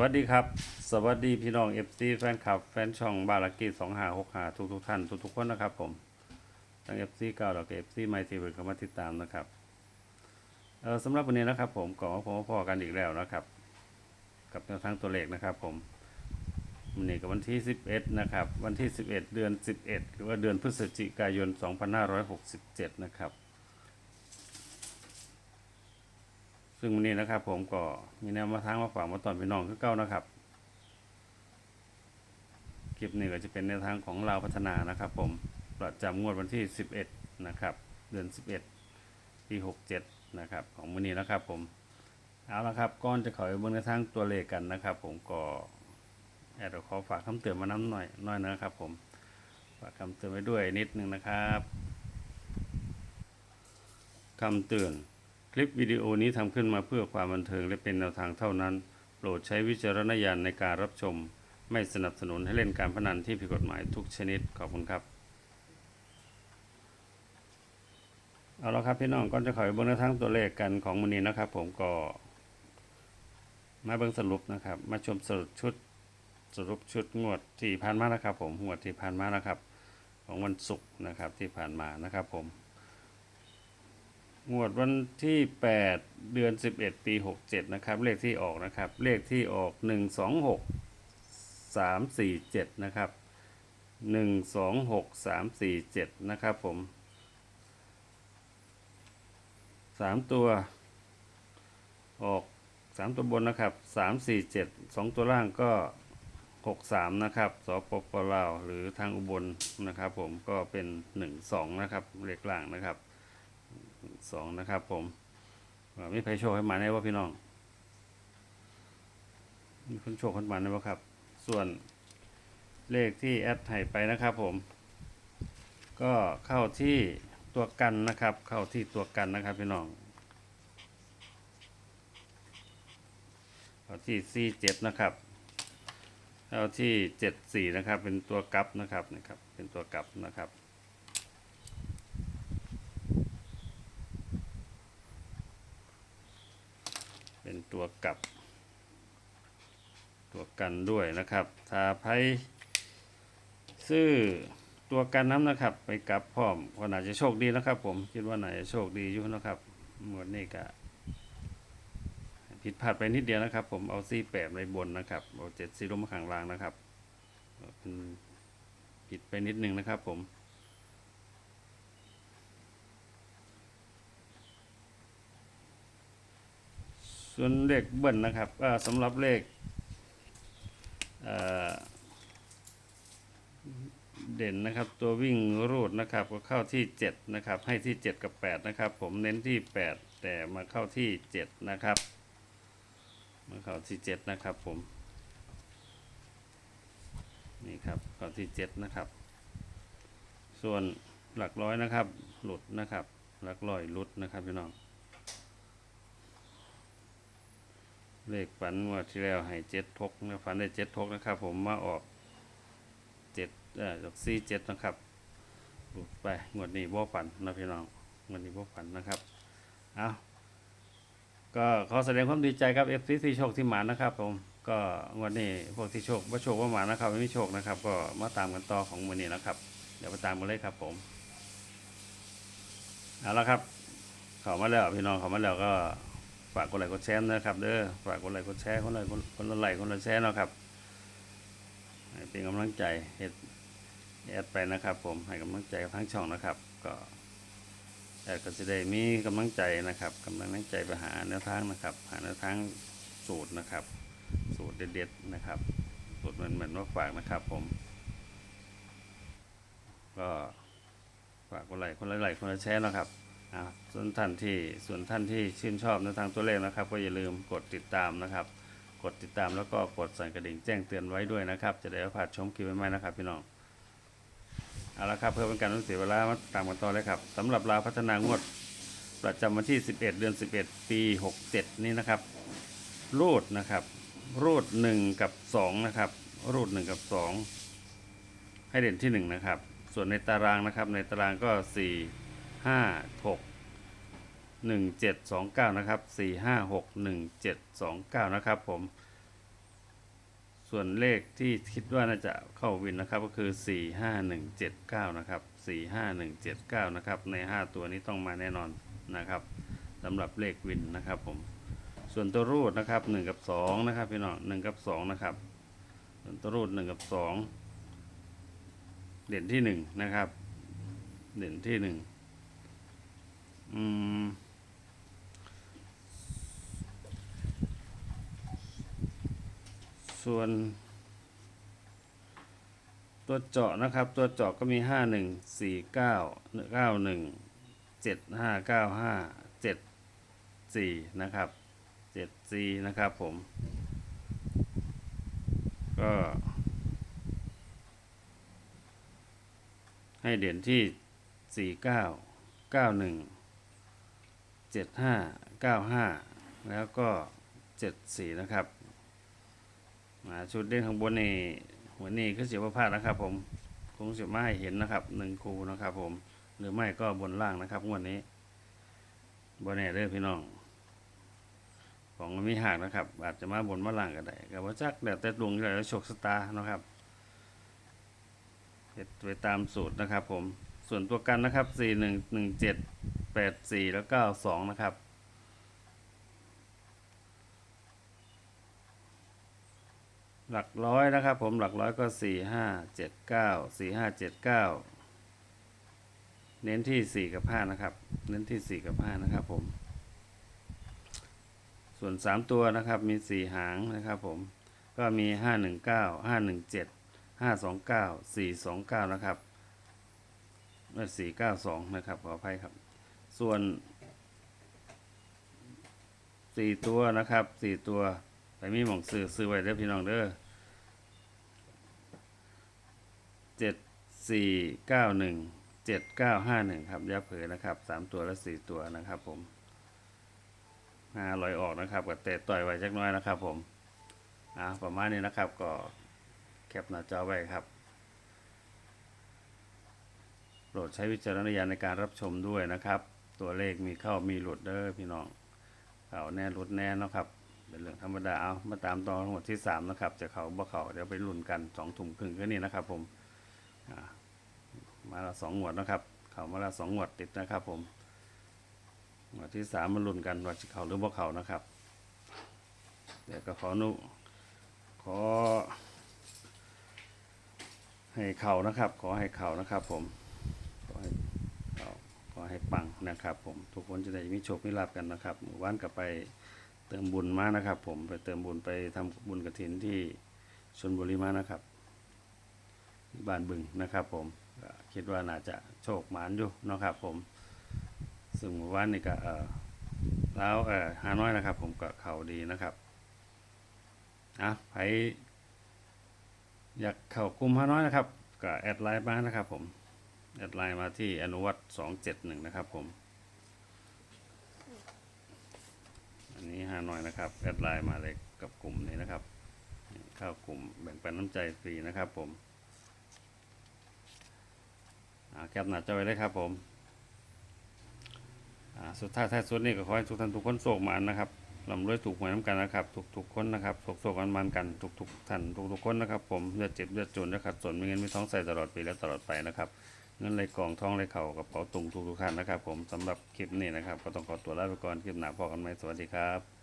วัสดีครับ สวัสดีพี่น้องเอฟซีแฟนคลับ แฟนช่องบาลักกี้สองหาหกหาทุกทุกท่านทุกทุกคนนะครับผมทั้งเอฟซีเก่าแล้วก็เอฟซีใหม่ที่เพิ่งเข้ามาติดตามนะครับเออสำหรับวันนี้นะครับ ผมก็มาพบพอกันอีกแล้วนะครับ กับแนวทางตัวเลขนะครับ ผมวันนี้กับวันที่11นะครับ วันที่11เอ็ดเดือน11หรือว่าเดือนพฤศจิกายน2567นะครับ ซึ่งวันนี้นะครับ ผมก็มีแนวมาทางมาฝากมาตอนพี่น้องคือเก้านะครับ คลิปนี้ก็จะเป็นแนวทางของเราพัฒนานะครับ ผมประจำงวดวันที่ 11 นะครับ เดือน 11 ปี 67 นะครับ ของมื้อนี้นะครับ ผมเอาละครับก่อนจะขอไปเบิ่งแนวทางตัวเลขกันนะครับ ผมก็แอดขอฝากคำเตือนมาน้ำหน่อยหน่อยนะครับ ผมฝากคำเตือนไว้ด้วยนิดนึงนะครับคำเตือน คลิปวิดีโอนี้ทำขึ้นมาเพื่อความบันเทิงและเป็นแนวทางเท่านั้น โปรดใช้วิจารณญาณในการรับชม ไม่สนับสนุนให้เล่นการพนันที่ผิดกฎหมายทุกชนิด ขอบคุณครับ เอาละครับพี่น้องก่อนจะขอไปเบิ้งแนวทางตัวเลขกันของมูนีนะครับ ผมก็ มาเบิ้งสรุปนะครับ มาชมสรุปชุดสรุปชุดงวดที่ผ่านมานะครับ ผมงวดที่ผ่านมานะครับ ของวันศุกร์นะครับที่ผ่านมานะครับผม งวดวันที่ 8 เดือน 11 ปี 67 นะครับ เลขที่ออกนะครับ เลขที่ออก 126 347 นะครับ 126 347 นะครับผม 3 ตัวออก 3 ตัวบนนะครับ 347 2 ตัวล่างก็ 63 นะครับสปปลาวหรือทางอุบลนะครับผมก็เป็น 12 นะครับเลขล่างนะครับ สองนะครับ ผมมีใครโชคให้มาได้ว่าพี่น้อง มีคนโชคคนมาได้ว่าครับ ส่วนเลขที่แอดไห้ไปนะครับ ผม ก็เข้าที่ตัวกันนะครับ เข้าที่ตัวกันนะครับพี่น้องเข้าที่47นะครับเข้าที่74นะครับ เป็นตัวกับนะครับนะครับ เป็นตัวกับนะครับ เป็น ตัวกลับ ตัวกันด้วยนะครับถ้าไพ่ซื้อตัวกันน้ำนะครับ ไปกลับพร้อมก็น่าจะโชคดีนะครับ ผมคิดว่าน่าจะโชคดีอยู่นะครับหมวดนี้ก็ผิดพลาดไปนิดเดียวนะครับ ผมเอาซี่แปดในบนนะครับเอาเจ็ดซีลงมาข้างล่างนะครับเป็นผิดไปนิดนึงนะครับผม ส่วนเลขเบิ้ลนะครับสำหรับเลขเเด่นนะครับ ตัววิ่งรูดนะครับ ก็เข้าที่ 7 นะครับ ให้ที่ 7 กับ 8 นะครับ ผมเน้นที่ 8 แต่มาเข้าที่ 7 นะครับ มาเข้าที่ 7 นะครับผม นี่ครับเข้าที่ 7 นะครับ ส่วนหลักร้อยนะครับ หลุดนะครับ หลักร้อยหลุดนะครับพี่น้อง เลขฝันงว่าที่แล้วให้เจ็ดทกนะฝันได้เจ็ดทกนะครับ ผมมาออกเจ็ดเอ่อจากสี่เจ็ดนะครับหลุดไปงวดนี้บ่ฝันนะพี่น้องงวดนี้บ่ฝันนะครับเอาก็ขอแสดงความดีใจครับเอฟซีที่โชคที่หมานะครับ ผมก็งวดนี้พวกที่โชคว่าโชคว่าหมานะครับไม่มีโชคนะครับ ก็มาตามกันต่อของวันนี้นะครับ เดี๋ยวไปตามกันเลยครับ ผมเอาละครับ เขามาแล้วพี่น้องเขามาแล้วก็ ฝากกดไลค์กดแชร์นะครับเด้อฝากกดไลค์กดแชร์คนละคนคนละไลค์คนละแชร์นะครับให้เป็นกำลังใจเฮ็ดแอดไปนะครับผมให้กำลังใจกับทั้งช่องนะครับ ก็แอดก็จะได้มีกำลังใจนะครับกำลังใจไปหาแนวทางนะครับ หาแนวทางสูตรนะครับ สูตรเด็ดๆนะครับ สูตรเหมือนเหมือนว่าฝากนะครับผม ก็ฝากกดไลค์คนละไลค์คนละแชร์นะครับ ส่วนท่านที่ส่วนท่านที่ชื่นชอบในทางตัวเลขนะครับ ก็อย่าลืมกดติดตามนะครับ กดติดตามแล้วก็กดสั่นกระดิ่งแจ้งเตือนไว้ด้วยนะครับ จะได้ไม่พลาดชมคลิปใหม่ๆนะครับพี่น้องเอาละครับเพื่อเป็นการไม่เสียเวลามาตามกันต่อเลยครับสำหรับลาวพัฒนางวด ประจำวันที่ 11 เดือน 11 ปี 67 นี้นะครับ รูดนะครับ รูด 1 กับ 2 นะครับ รูด 1 กับ 2 ให้เด่นที่ 1 นะครับ ส่วนในตารางนะครับในตารางก็ 4 ห้าหกหนึ่งเจ็ดสองเก้านะครับสี่ห้าหกหนึ่งเจ็ดสองเก้านะครับผม ส่วนเลขที่คิดว่าน่าจะเข้าวินนะครับก็คือสี่ห้าหนึ่งเจ็ดเก้านะครับสี่ห้าหนึ่งเจ็ดเก้านะครับในห้าตัวนี้ต้องมาแน่นอนนะครับสำหรับเลขวินนะครับผมส่วนตัวรูดนะครับหนึ่งกับสองนะครับพี่น้องหนึ่งกับสองนะครับส่วนตัวรูดหนึ่งกับสองเด่นที่หนึ่งนะครับ เด่นที่หนึ่ง อืม ส่วน ตัวเจาะนะครับ ตัวเจาะก็มีห้าหนึ่งสี่เก้าเก้าหนึ่งเจ็ดห้าเก้าห้าเจ็ดสี่นะครับเจ็ดสี่นะครับผม ก็ให้เด่นที่สี่เก้าเจ็ดห้าเก้าห้าแล้วก็เจ็ดสี่นะครับมาชุดเด่นข้างบนนี่หัวนี้คือเสียว่าพลาดนะครับผมคงเสียมาให้เห็นนะครับหนึ่งคูนะครับผมหรือไม่ก็บนล่างนะครับงวดนี้บนแน่เด้อพี่น้อง ของมันมีหักนะครับ อาจจะมาบนมาล่างก็ได้ก็ว่าจักแต่แต่ดวงที่เราโชคสตาร์นะครับเฮ็ดไปตามสูตรนะครับผม ส่วนตัวกันนะครับสี่หนึ่งหนึ่งเจ็ดแปดสี่แล้วก้าสองนะครับ หลักร้อยนะครับ ผมหลักร้อยก็สี่ห้าเจ็ดเก้าสี่ห้าเจ็ดเก้าเน้นที่สี่กับห้านะครับ เน้นที่สี่กับห้านะครับผม ส่วนสามตัวนะครับมีสี่หางนะครับผมก็มีห้าหนึ่งเก้าห้าหนึ่งเจ็ดห้าสองเก้าสี่สองเก้านะครับ สี่เก้าสองนะครับ ขออภัยครับ ส่วนสี่ตัวนะครับสี่ตัวไปมีหมองซื้อซื้อไว้เด้อพี่น้องเด้อเจ็ดสี่เก้าหนึ่งเจ็ดเก้าห้าหนึ่งครับยาเผลอนะครับสามตัวและสี่ตัวนะครับ ผมห้าลอยออกนะครับกับเตะต่อยไว้จักน้อยนะครับ ผมอ่าประมาณนี้นะครับก็แคปหน้าจอไว้ครับ โปรดใช้วิจารณญาณในการรับชมด้วยนะครับ ตัวเลขมีเข้ามีหลุดเด้อพี่น้องเข้าแน่หลุดแน่นะครับเป็นเรื่องธรรมดาเอามาตามตอนทั้งหมดที่สามนะครับจะเขาบ่เขาเดี๋ยวไปลุ้นกันสองถุ่มครึ่งแค่นี้นะครับ ผมมาละสองหวดนะครับ เขามาละสองหวดติดนะครับ ผมหวดที่สามมาลุ้นกันว่าจะเขาหรือบ่เขานะครับ เดี๋ยวก็ขอนุขอให้เขานะครับ ขอให้เขานะครับ ผม ขอให้ปังนะครับผมทุกคนจะได้มีโชคมีลาบกันนะครับหมู่บ้านกลับไปเติมบุญมานะครับ ผมไปเติมบุญไปทำบุญกระถินที่ชนบุรีมานะครับบ้านบึงนะครับผมคิดว่าน่าจะโชคหมานอยู่นะครับผมซึ่งเมื่อวานนี่ก็เออแล้วเออฮาน้อยนะครับ ผมก็เขาดีนะครับอะใครอยากเข้ากลุ่มฮาน้อยนะครับก็แอดไลน์มานะครับผม แอดไลน์มาที่อนุวัตสองเจ็ดหนึ่งนะครับผม อันนี้หาหน่อยนะครับ แอดไลน์มาเลยกับกลุ่มนี้นะครับ เข้ากลุ่มแบ่งปันน้ำใจฟรีนะครับผมแคปหน้าจอไว้เลยครับผม สุดท้ายท้ายสุดนี่ก็ขอให้ทุกท่านทุกคนโศกมันนะครับลำรวยถูกหวยน้ำกันนะครับ ทุกๆคนนะครับโศกโศกกันมันกันทุกๆท่านทุกๆคนนะครับ ผมเลือดเจ็บเลือดจนนะครับส่วนมีเงินมีท้องใส่ตลอดปีและตลอดไปนะครับ เงินไหลกองท้องไหลเข่ากระเป๋าตุงทุกทุกท่านนะครับ ผมสำหรับคลิปนี้นะครับ ก็ต้องขอตัวลาไปก่อนคลิปหน้าพอกันไหมสวัสดีครับ